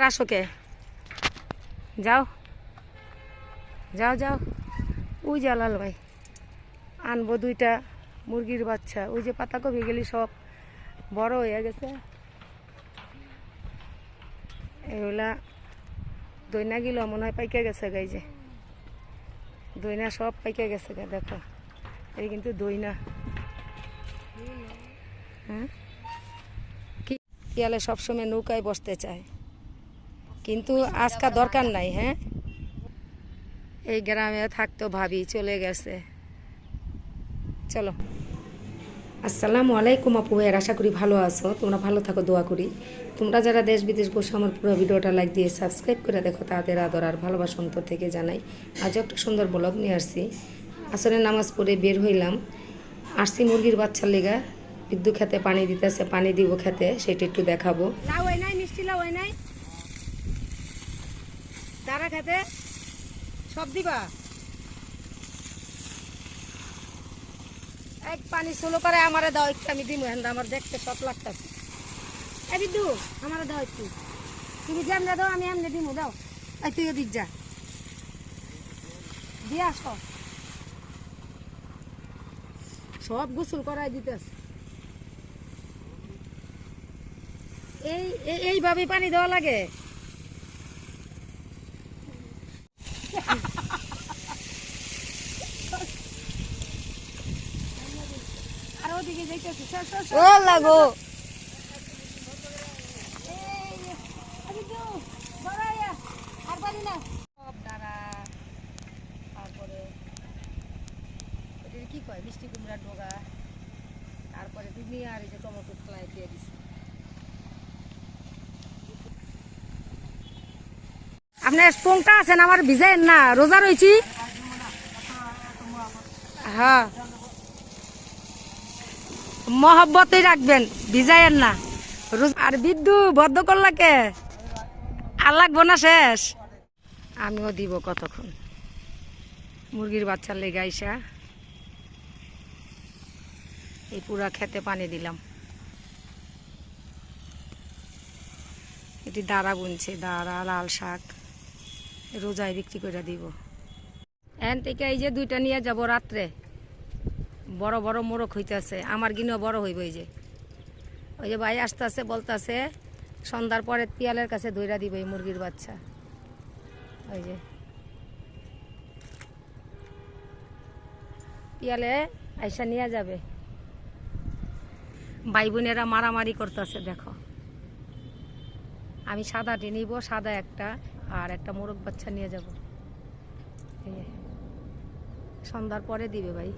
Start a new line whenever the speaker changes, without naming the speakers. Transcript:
আর আসো কে? যাও। যাও যাও। ওই জালাল ভাই, আনব দুইটা মুরগির বাচ্চা। ওই যে পাতাকপি গেলি সব বড় হয়ে গেছে। এগুলা দইনা গিলো, মনে হয় পাইকে গেছে গাই যে। দইনা সব পাইকে গেছে গা, দেখো। এই কিন্তু দইনা। হ্যাঁ? কি? ইয়ালে সবসময় নৌকায় বসতে চায়। কিন্তু আজকাল দরকার নাই হ্যাঁ? এই গ্রামে থাকতো ভাবি, চলে গেছে। চলো। আসসালামু আলাইকুম আপু ভাইয়ের, আশা করি ভালো আছো। তোমরা ভালো থাকো, দোয়া করি। তোমরা যারা দেশ বিদেশ বসে আমার পুরো ভিডিওটা লাইক দিয়ে সাবস্ক্রাইব করে দেখো, তাদের আদর আর ভালোবাসা অন্তর থেকে জানাই। আজও একটা সুন্দর ব্লগ নিয়ে আসছি। আসলে নামাজ পড়ে বের হইলাম। আসছি মুরগির বাচ্চার লেগা। বিদ্যুৎ খেতে পানি দিতেছে, পানি দিব খেতে, সেটা একটু দেখাবো। নাই, মিষ্টি নাই? দাঁড়া খেতে সব দিবা? এক পানি সোলো করে আমারে দাও, একটু আমি দিমু, হেন্দা আমার দেখতে সব লাগতেছে। এ বিদ্যু আমারে দাও একটু। তুমি যেমনে দাও, আমি এমনি দিমু, দাও। এই তুই ওদিক যা। দিয়ে আস। সব গোসল করাই দিতেছে। এই- এইভাবে পানি দেওয়া লাগে?
লাগো
কি কয় মিষ্টি কুমড়ার ডোগা তারপরে দুনিয়া আর এই আপনার স্পোংটা আছেন আমার ভিজাই না। রোজা রয়েছি হ্যাঁ। মহব্বতই রাখবেন ভিজাইয়ের না। আর বিদ্যু বদ্ধ করলাকে আর লাগবো না শেষ। আমিও দিব কতক্ষণ। মুরগির বাচ্চার লেগে আইসা। এই পুরা খেতে পানি দিলাম। এটি দাঁড়া বুনছে দাঁড়া লাল শাক। রোজায় বিক্রি করে দিব। এন থেকে এই যে দুইটা নিয়ে যাব রাত্রে। বড় বড় মোরগ হইতেছে, আমার গিনেও বড় হইব এই যে। ওই যে ভাই আসতেছে, বলতাছে, সন্ধ্যার পরে পিয়ালের কাছে ধইরা দিব এই মুরগির বাচ্চা। ওই যে। পিয়ালে আইসা নিয়ে যাবে। ভাই বোনেরা মারামারি করতেছে, দেখো। আমি সাদাটি নিব, সাদা একটা, আর একটা মোরগ বাচ্চা নিয়ে যাব। সন্ধ্যার পরে দিবে ভাই।